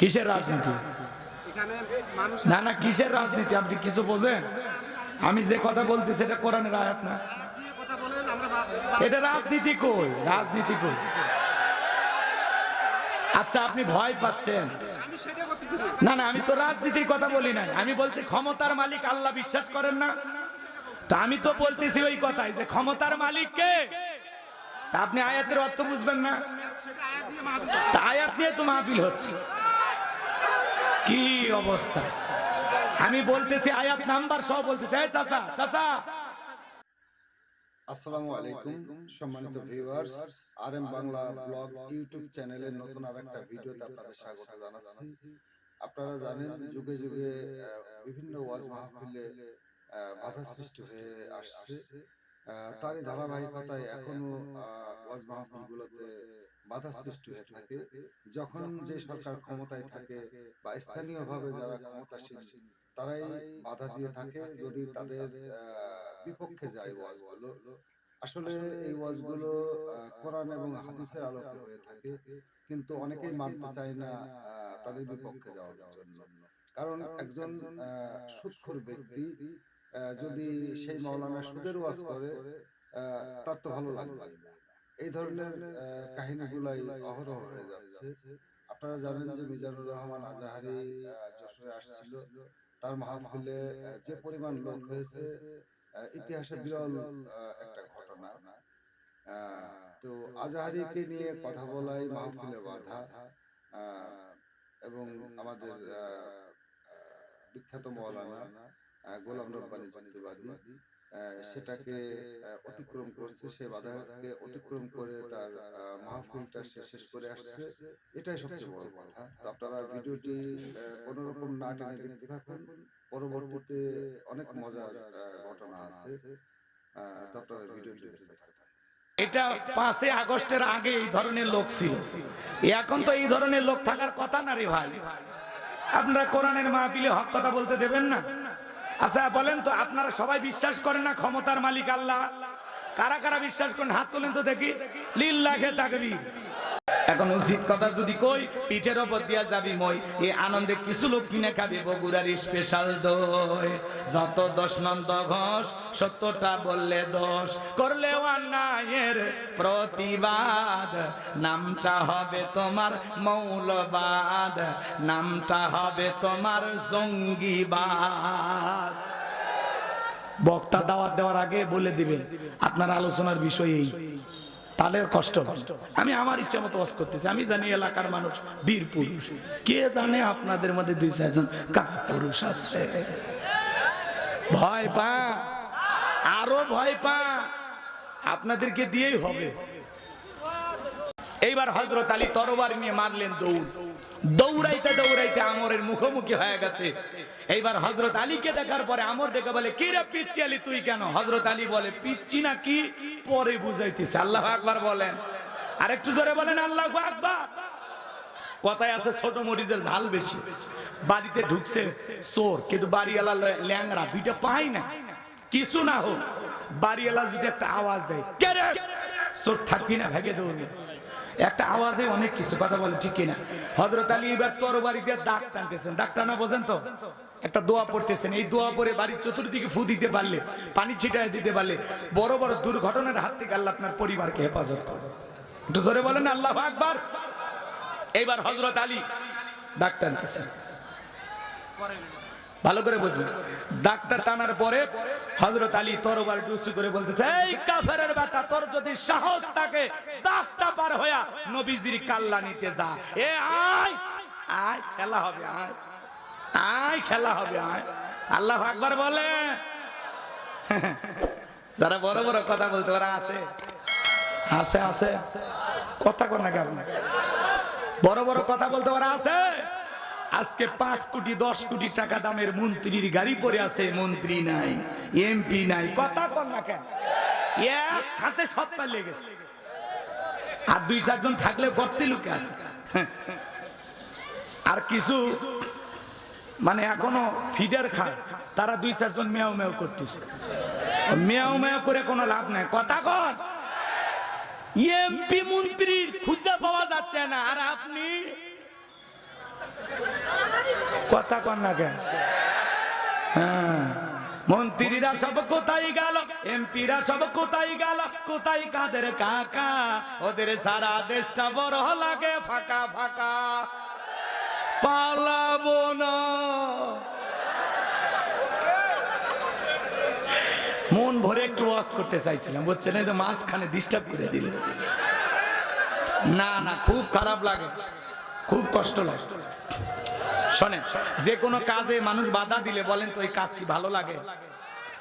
কিসের রাজনীতি? না না, কিসের রাজনীতি? আপনি কিছু বোঝেন? আমি যে কথা বলতেছি, এটা কোরআনের আয়াত না। এটা রাজনীতি কই? রাজনীতি কই? আচ্ছা আপনি ভয় পাচ্ছেন। সেটা না। না, আমি তো রাজনীতির কথা বলি না আমি বলছি, ক্ষমতার মালিক আল্লাহ বিশ্বাস করেন না। তা আমি তো বলতেছি ওই কথাই, যে ক্ষমতার মালিক কে? আপনি আয়াতের অর্থ বুঝবেন না? আয়াত নিয়ে তো মাহফিল হচ্ছে। কি অবস্থা? আমি বলতেছি আয়াত নাম্বার সব বলতেছি, এই চাচা চাচা। আসসালামু আলাইকুম, সম্মানিত viewers R M Bangla blog YouTube চ্যানেলের নতুন আর একটা ভিডিওতে আপনাদের স্বাগত জানাচ্ছি। আপনারা জানেন, যুগে যুগে বিভিন্ন ওয়াজ মাহফিলে বাধা সৃষ্টি হয়ে আসছে। তারই ধারাবাহিকতায় এখনও ওয়াজ মাহফিলগুলোতে বাধা সৃষ্টি হয়ে থাকে। যখন যে সরকার ক্ষমতায় থাকে বা স্থানীয়ভাবে যারা ক্ষমতাসীন তারাই বাধা দিয়ে থাকে যদি তাদের বিপক্ষে যায় ওয়াজগুলো আসলে এই ওয়াজগুলো আহ, কোরআন এবং হাদিসের আলোকে হয়ে থাকে। কিন্তু অনেকেই মানতে চায় না তাদের বিপক্ষে যাওয়ার জন্য। কারণ একজন আহ, সুদখোর ব্যক্তি যদি সেই মাওলানা সুদের ওয়াজ করে তার তো ভালো লাগবে। এই ধরনের কাহিনীগুলাই অহরহ হয়ে যাচ্ছে। আপনারা জানেন যে মিজানুর রহমান আজাহারি যশোরে আসছিল। তার মাহফিলে যে পরিমাণ লোক হয়েছে ইতিহাসে বিরল একটা ঘটনা। তো আজাহারিকে নিয়ে কথা বলাই মাহফিলে বাধা। আহ, এবং আমাদের বিখ্যাত মৌলানা গোলাম রব্বানি আহ, সেটাকে অতিক্রম করছে সে বাধাকে অতিক্রম করে তার মাহফিলটা সে শেষ করে আসছে। এটাই সবচেয়ে বড় কথা। তো আপনারা ভিডিওটি কোন রকম না টেনে দেখতে থাকুন। পরবর্তীতে অনেক মজার ঘটনা আছে। তো আপনারা ভিডিওটি দেখতে থাকুন। এটা পাঁচই আগস্টের আগে এই ধরনের লোক ছিল। এখন তো এই ধরনের লোক থাকার কথা না রে ভাই। আপনারা কোরআনের মাহফিলে হক কথা বলতে দেবেন না? আচ্ছা বলেন তো, আপনারা সবাই বিশ্বাস করেন না ক্ষমতার মালিক আল্লাহ? কারা কারা বিশ্বাস করেন? হাত তোলেন তো দেখি। লিল্লাহে তাকবীর। এখন উচিত কথা যদি কই, পিঠের ওপর দিয়া যাবি মই। এই আনন্দে কিছু লোক কিনে খাবি, বগুড়ার স্পেশাল দই। যত দশ নন্দ ঘোষ, সত্যটা বললে দশ করলে অন্যায়ের প্রতিবাদ, নামটা হবে তোমার মৌলবাদ। নামটা হবে তোমার জঙ্গিবাদ। বক্তা দাওয়াত দেওয়ার আগে বলে দিবেন, আপনার আলোচনার বিষয় এই। তাদের কষ্ট। আমি আমার ইচ্ছা মতো ওয়াজ করতেছি। আমি জানি এলাকার মানুষ বীর পুরুষ কে জানে আপনাদের মধ্যে দুই চারজন কা পুরুষ আছে? ভয় পা। আরও ভয় পা। আপনাদেরকে দিয়েই হবে। এইবার হজরত আলী তরবার নিয়ে মারলেন দৌড়। দৌড়াইতে দৌড়াইতে আমরের মুখোমুখি হয়ে গেছে। এইবার হজরত আলীকে দেখার পরে আমর ডেকে বলে, কি রে পিচ্ছি আলী, তুই কেন? হজরত আলী বলে পিচ্ছি না কি পরে বুঝাইতেছে। আল্লাহ আকবার বলেন। আর একটু জোরে বলেন, আল্লাহ আকবার। কথায় আছে ছোট মরিচের ঝাল বেশি। বাড়িতে ঢুকছে চোর, কিন্তু বাড়িওয়ালা ল্যাংরা দুইটা পাই না। কিছু না হোক, বাড়িওয়ালা যদি একটা আওয়াজ দেয় চোর থাকবি না, ভেগে দৌড়বে। একটা আওয়াজে অনেক কিছু, কথা বলে ঠিক কিনা। হজরত আলী এবার তোর বাড়িতে দাগ টানতেছেন। দাগ টানা বোঝেন তো? একটা দোয়া পড়তেছেন। এই দোয়া পরে বাড়ির চতুর্দিকে ফু দিতে পারলে, পানি ছিটায় দিতে পারলে, বড় বড় দুর্ঘটনার হাত থেকে আল্লাহ আপনার পরিবারকে হেফাজত করে একটু জোরে বলেন, আল্লাহ আকবার! এইবার হজরত আলী দাগ টানতেছেন। ভালো করে বুঝবেন ডাক্তার টানার পরে হজরত আলী তরবার টুসু করে বলতেছে, এই কাফেরের বাতা তোর যদি সাহস থাকে, দাগটা পার হইয়া নবীজির কাল্লা নিতে যা। এ আয় আয়, খেলা হবে, আয় আয়, খেলা হবে, আয়। আল্লাহ আকবার বলে। যারা বড় বড় কথা বলতে ওরা আছে। আছে আছে। কথা কর না কেমন বড় বড় কথা বলতে ওরা আছে। আজকে পাঁচ কোটি, দশ কোটি টাকা দামের মন্ত্রীর গাড়ি পরে আছে, মন্ত্রী নাই এমপি নাই, কথা কর না কেন? একসাথে সব পালিয়ে গেছে। আর দুই, চারজন থাকলে গর্তে লুকে আছে। আর কিছু মানে এখনও ফিডার খায়, তারা দুই, চারজন মেয়াও মেয়াও করতেছে। মেয়াও মেয়াও করে কোনো লাভ নাই, কথা কর এমপি মন্ত্রীর খুঁজে পাওয়া যাচ্ছে না, আর আপনি কথা কন না কেন? হ্যাঁ। মন্ত্রীরা সব কোথায় গেল? এমপিরা সব কোথায় গেল? কোথায় কাদের কাকা? ওদের সারা দেশটা বড় লাগে, ফাঁকা ফাঁকা। পালাবো না। মন ভরে একটু ওয়াশ করতে চাইছিলাম, বুঝছেন? এই তো মাঝখানে ডিস্টার্ব করে দিল। না না, খুব খারাপ লাগে। খুব কষ্ট লাগে। শোনেন, যে কোনো কাজে মানুষ বাধা দিলে বলেন তো এই কাজ কি ভালো লাগে?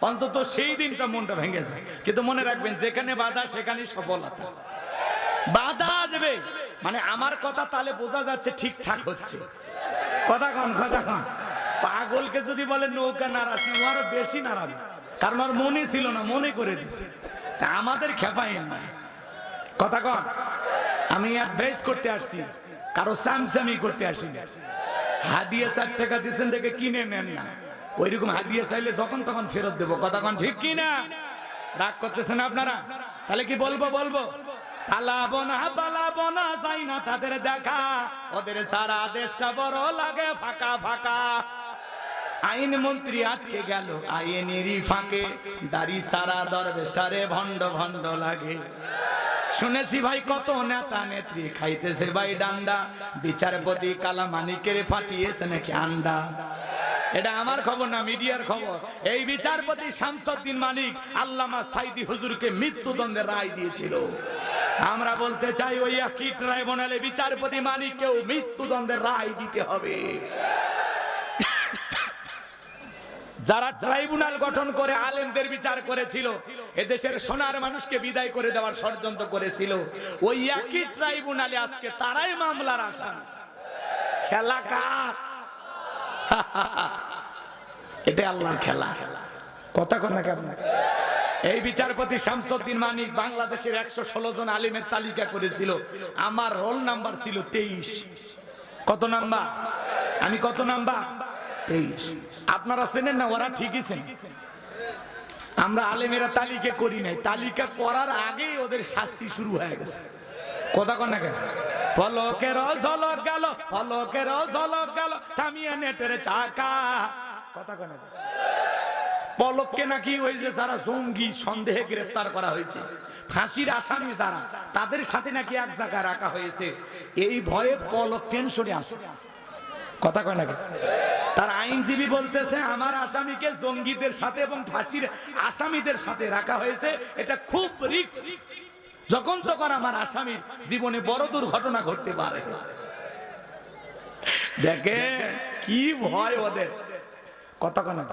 অন্তত সেই দিনটা মনটা ভেঙে যায়। কিন্তু মনে রাখবেন, যেখানে বাধা সেখানে সফলতা। বাধা আসবে। মানে আমার কথা তাহলে বোঝা যাচ্ছে, ঠিকঠাক হচ্ছে। কথা কন কথা কন। পাগলকে যদি বলে নৌকা নারাজ ও আরও বেশি নারাজ কারণ ওর মনে ছিল না, মনে করে দিছে। আমাদের খেপাইন না। কথা কন। আমি অ্যাডভাইস করতে আসছি। কারও স্যামস্যামি করতে আসি না হাদিয়া ষাট টাকা দিয়েছেন দেখে কিনে নেন না। ওইরকম হাদিয়া চাইলে যখন তখন ফেরত দেবো। কন ঠিক কি না? রাগ করতেছেন আপনারা? তাহলে কি বলব বলব? পালাবো না পালাবো না, যাই না তাদের দেখা। ওদের সারা দেশটা বড় লাগে, ফাঁকা ফাঁকা। আইন মন্ত্রী আটকে গেল, আইনেরই ফাঁকে। দাড়ি সারা দরবেশটারে ভণ্ড ভণ্ড লাগে। শুনেছি ভাই কত নেতা নেত্রী খাইতেছে ভাই ডান্ডা। বিচারপতি কালা মানিকের ফাটিয়েছে নাকি আন্ডা। এটা আমার খবর না, মিডিয়ার খবর। এই বিচারপতি শামসুদ্দিন মানিক আল্লামা সাইদি হুজুরকে মৃত্যুদণ্ডের রায় দিয়েছিল। আমরা বলতে চাই ওই একই ট্রাইব্যুনালে বিচারপতি মানিককেও মৃত্যুদণ্ডের রায় দিতে হবে। যারা ট্রাইব্যুনাল গঠন করে আলেমদের বিচার করেছিল, এদেশের সোনার মানুষকে বিদায় করে দেওয়ার ষড়যন্ত্র করেছিল। ওই একই ট্রাইব্যুনালে আজকে তারাই মামলার আসামি। খেলা কার? এটা আল্লাহর খেলা। কথা কন কেমন এই বিচারপতি শামসুদ্দিন মানিক বাংলাদেশের একশো ষোলো জন আলিমের তালিকা করেছিল। আমার রোল নাম্বার ছিল তেইশ। কত নাম্বার? আমি কত নাম্বার? আপনারা চেনেন না, ওরা ঠিকই চেন। আমরা আলেমেরা তালিকা করি নাই। তালিকা করার আগেই ওদের শাস্তি শুরু হয়ে গেছে। কথা কন না কেন? ফলকের ঝলক গেল, ফলকের ঝলক গেল, থামিয়ে নেটের চাকা। কথা কেন? পলককে নাকি ওই যে যারা জঙ্গি সন্দেহে গ্রেফতার করা হয়েছে, ফাঁসির আসামি যারা, তাদের সাথে নাকি এক জায়গায় রাখা হয়েছে। এই ভয়ে পলক টেনশনে আসে কথা কয় নাকি তার আইনজীবী বলতেছে, আমার আসামিকে জঙ্গিদের সাথে এবং ফাঁসির আসামিদের সাথে রাখা হয়েছে। এটা খুব রিস্ক। যখন তখন আমার আসামির জীবনে বড় দুর্ঘটনা ঘটতে পারে। দেখে কি ভয় ওদের। কথা কয় না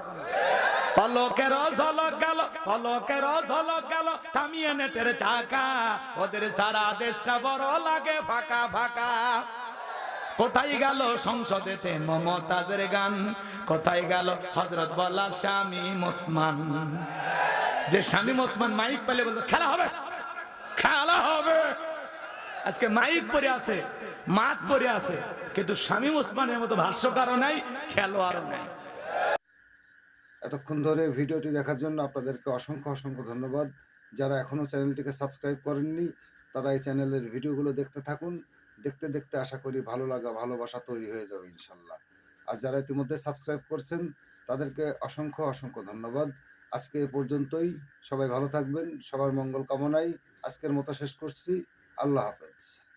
পলকের ঝলক গেল, পলকের ঝলক গেল, থামিয়ে নেটের চাকা। ওদের সারা দেশটা বড় লাগে, ফাঁকা ফাঁকা। কোথায় গেল সংসদেতে মমতাজের গান? কোথায় গেল হজরত বলা স্বামী মুসমান? যে স্বামী মুসমান মাইক পেলে বলতো খেলা হবে খেলা হবে। আজকে মাইক পরে আছে মাঠ পরে আছে, কিন্তু স্বামী মুসমানের মতো ভাষ্যকারও নাই, খেলোয়াড়ও নাই। এতক্ষণ ধরে ভিডিওটি দেখার জন্য আপনাদেরকে অসংখ্য অসংখ্য ধন্যবাদ। যারা এখনও চ্যানেলটিকে সাবস্ক্রাইব করেননি, তারা এই চ্যানেলের ভিডিওগুলো দেখতে থাকুন। দেখতে দেখতে আশা করি ভালো লাগা, ভালোবাসা তৈরি হয়ে যাবে ইনশাল্লাহ। আর যারা ইতিমধ্যে সাবস্ক্রাইব করছেন, তাদেরকে অসংখ্য অসংখ্য ধন্যবাদ। আজকে এ পর্যন্তই। সবাই ভালো থাকবেন। সবার মঙ্গল কামনায় আজকের মতো শেষ করছি। আল্লাহ হাফেজ।